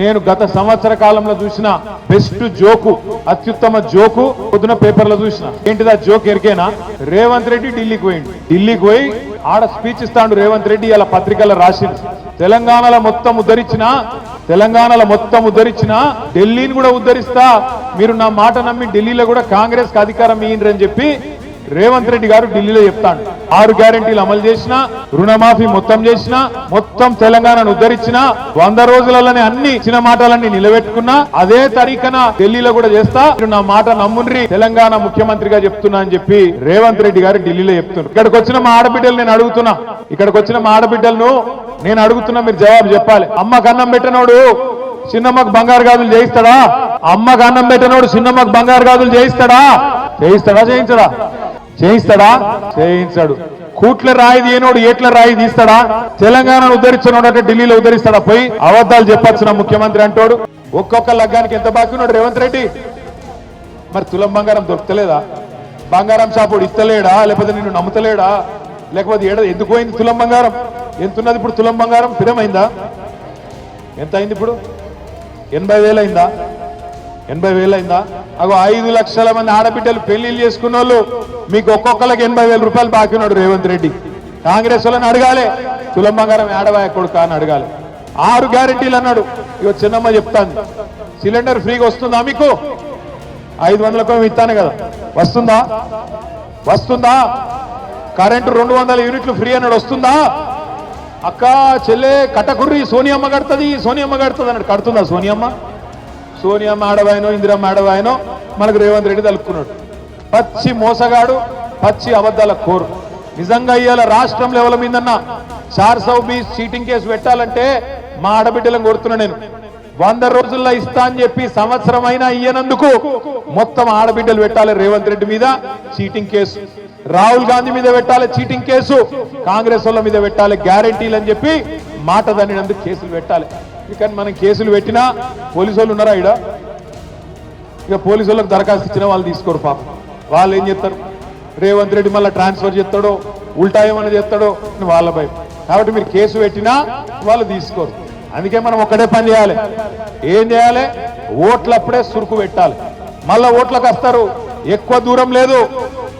నేను గత సంవత్సర కాలంలో చూసిన బెస్ట్ జోకు అత్యుత్తమ జోకు పొద్దున పేపర్లో చూసిన. ఏంటిదా జోక్ ఎరికేనా? రేవంత్ రెడ్డి ఢిల్లీకి పోయిండు. ఢిల్లీకి పోయి ఆడ స్పీచ్ ఇస్తాడు రేవంత్ రెడ్డి ఇలా పత్రికల్లో రాసిండు. తెలంగాణలో మొత్తం ఉద్ధరించిన తెలంగాణలో మొత్తం ఉద్ధరించిన ఢిల్లీని కూడా ఉద్ధరిస్తా. మీరు నా మాట నమ్మి ఢిల్లీలో కూడా కాంగ్రెస్ అధికారం ఇయ్యండి అని చెప్పి రేవంత్ రెడ్డి గారు ఢిల్లీలో చెప్తాడు. ఆరు గ్యారెంటీలు అమలు చేసిన రుణమాఫీ మొత్తం చేసిన మొత్తం తెలంగాణను ఉద్ధరించిన వంద రోజులలోనే అన్ని చిన్న మాటలన్నీ నిలబెట్టుకున్నా అదే తరీకన ఢిల్లీలో కూడా చేస్తా. నా మాట నమ్ముండ్రి తెలంగాణ ముఖ్యమంత్రిగా చెప్తున్నా అని చెప్పి రేవంత్ రెడ్డి గారు ఢిల్లీలో చెప్తున్నారు. ఇక్కడికి వచ్చిన మా ఆడబిడ్డలు నేను అడుగుతున్నా. ఇక్కడికి వచ్చిన మా ఆడబిడ్డలను నేను అడుగుతున్నా మీరు జవాబు చెప్పాలి. అమ్మ అన్నం పెట్టినోడు చిన్నమ్మకు బంగారు గాజులు చేయిస్తాడా? అమ్మకు అన్నం పెట్టినోడు చిన్నమ్మకు బంగారు గాజులు చేయిస్తాడా? చేయిస్తాడా చేయించడా? చేయిస్తాడా? చేయించాడు. కూట్ల రాయి తీయనోడు ఏట్ల రాయి తీస్తాడా? తెలంగాణను ఉద్ధరించినోడు అంటే ఢిల్లీలో ఉద్ధరిస్తాడా? పోయి అబద్ధాలు చెప్పొచ్చు నా ముఖ్యమంత్రి అంటాడు? ఒక్కొక్క లగ్గానికి ఎంత బాకీ ఉన్నాడు రేవంత్ రెడ్డి? మరి తులం బంగారం దొరకలేదా బంగారం షాపుడు ఇస్తలేడా? లేకపోతే నిన్ను నమ్ముతలేడా? లేకపోతే ఏడ ఎందుకు పోయింది తులం బంగారం? ఎంత ఉన్నది ఇప్పుడు తులం బంగారం? స్థిరమైందా? ఎంత అయింది ఇప్పుడు? ఎనభై వేలు అయిందా? ఎనభై వేలు అయిందా? అగో ఐదు లక్షల మంది ఆడబిడ్డలు పెళ్ళిళ్ళు చేసుకున్న వాళ్ళు మీకు ఒక్కొక్కరికి ఎనభై వేల రూపాయలు బాకినాడు ఉన్నాడు రేవంత్ రెడ్డి. కాంగ్రెస్ వాళ్ళని అడగాలి. తులం బంగారం ఏడవాయ కొడుకా అని అడగాలి. ఆరు గ్యారెంటీలు అన్నాడు. ఇక చిన్నమ్మ చెప్తాను సిలిండర్ ఫ్రీగా వస్తుందా మీకు? ఐదు వందలకు ఇస్తాను కదా. వస్తుందా? వస్తుందా? కరెంటు రెండు వందల యూనిట్లు ఫ్రీ అన్నాడు. వస్తుందా? అక్క చెల్లె కట్టకుర్రి సోనియమ్మ కడుతుంది సోనియమ్మ కడుతుంది అన్నాడు. కడుతుందా సోనియమ్మ? సోనియా ఆడవాయనో ఇందిరమ్మ ఆడవాయనో మనకు రేవంత్ రెడ్డి తలుపుకున్నాడు. పచ్చి మోసగాడు పచ్చి అబద్ధాల కోరు. నిజంగా ఇవాళ రాష్ట్రం లెవెల్ మీదన్న చార్ సౌ బీస్ చీటింగ్ కేసు పెట్టాలంటే మా ఆడబిడ్డలను కొడుతున్నా నేను. వంద రోజుల్లో ఇస్తా అని చెప్పి సంవత్సరం అయినా ఇయ్యనందుకు మొత్తం ఆడబిడ్డలు పెట్టాలి రేవంత్ రెడ్డి మీద చీటింగ్ కేసు. రాహుల్ గాంధీ మీద పెట్టాలి చీటింగ్ కేసు. కాంగ్రెస్ వాళ్ళ మీద పెట్టాలి గ్యారెంటీలు అని చెప్పి మాట దన్నినందుకు కేసులు పెట్టాలి. కానీ మనం కేసులు పెట్టినా పోలీసు వాళ్ళు ఉన్నారా ఈడ? ఇక పోలీసు వాళ్ళకి దరఖాస్తు ఇచ్చినా వాళ్ళు తీసుకోరు పాపం. వాళ్ళు ఏం చేస్తారు? రేవంత్ రెడ్డి మళ్ళీ ట్రాన్స్ఫర్ చేస్తాడో ఉల్టా ఏమైనా చేస్తాడో అని వాళ్ళ భయం. కాబట్టి మీరు కేసు పెట్టినా వాళ్ళు తీసుకోరు. అందుకే మనం ఒక్కడే పని చేయాలి. ఏం చేయాలి? ఓట్లప్పుడే సురుకు పెట్టాలి. మళ్ళా ఓట్లకు వస్తారు. ఎక్కువ దూరం లేదు.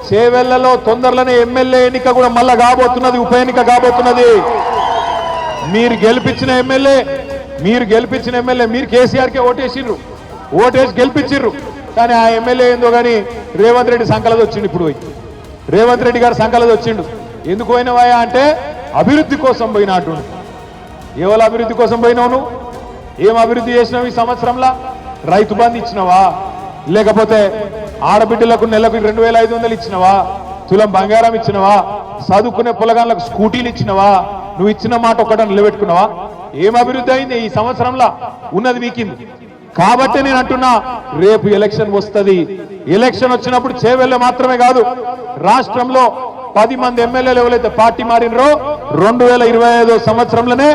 చేవెళ్ళలో తొందరలోనే ఎమ్మెల్యే ఎన్నిక కూడా మళ్ళా కాబోతున్నది ఉప ఎన్నిక కాబోతున్నది. మీరు గెలిపించిన ఎమ్మెల్యే మీరు గెలిపించిన ఎమ్మెల్యే మీరు కేసీఆర్కే ఓటేసిర్రు. ఓటేసి గెలిపించిర్రు. కానీ ఆ ఎమ్మెల్యే ఏందో కానీ రేవంత్ రెడ్డి సంకలది వచ్చిండు ఇప్పుడు పోయి. రేవంత్ రెడ్డి గారు సంకలది వచ్చిండు. ఎందుకు పోయినవాయా అంటే అభివృద్ధి కోసం పోయినట్టు ఎవరు అభివృద్ధి కోసం పోయినావు నువ్వు? ఏం అభివృద్ధి చేసినావు ఈ సంవత్సరంలో? రైతు బంధు ఇచ్చినవా? లేకపోతే ఆడబిడ్డలకు నెలకు రెండు వేల ఐదు వందలు ఇచ్చినవా? తులం బంగారం ఇచ్చినవా? చదువుకునే పొలగాళ్ళకు స్కూటీలు ఇచ్చినవా? నువ్వు ఇచ్చిన మాట ఒక్కట నిలబెట్టుకున్నావా? ఏం అభివృద్ధి అయింది? ఈ సంవత్సరంలో ఉన్నది వీకింది కాబట్టి నేను అంటున్నా రేపు ఎలక్షన్ వస్తది. ఎలక్షన్ వచ్చినప్పుడు చేవెళ్ళ మాత్రమే కాదు రాష్ట్రంలో పది మంది ఎమ్మెల్యేలు ఎవరైతే పార్టీ మారినరో రెండు వేల ఇరవై ఐదో సంవత్సరంలోనే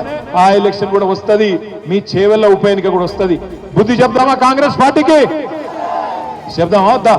ఆ ఎలక్షన్ కూడా వస్తది. మీ చేవెళ్ళ ఉప ఎన్నిక కూడా వస్తది. బుద్ధి చెప్దామా కాంగ్రెస్ పార్టీకి? చెప్దామా వద్దా?